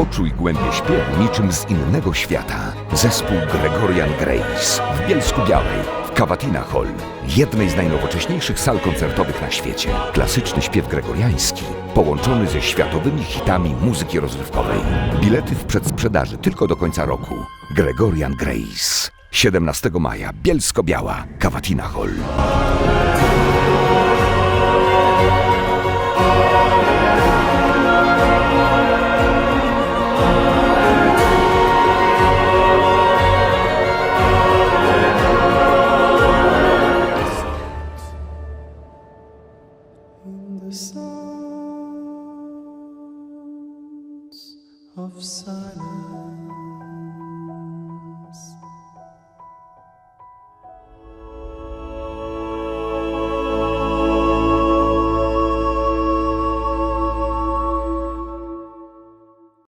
Poczuj głębie śpiewu niczym z innego świata. Zespół Gregorian Grace w Bielsku Białej, Cavatina Hall, jednej z najnowocześniejszych sal koncertowych na świecie. Klasyczny śpiew gregoriański, połączony ze światowymi hitami muzyki rozrywkowej. Bilety w przedsprzedaży tylko do końca roku. Gregorian Grace. 17 maja, Bielsko-Biała, Cavatina Hall. The sounds of silence.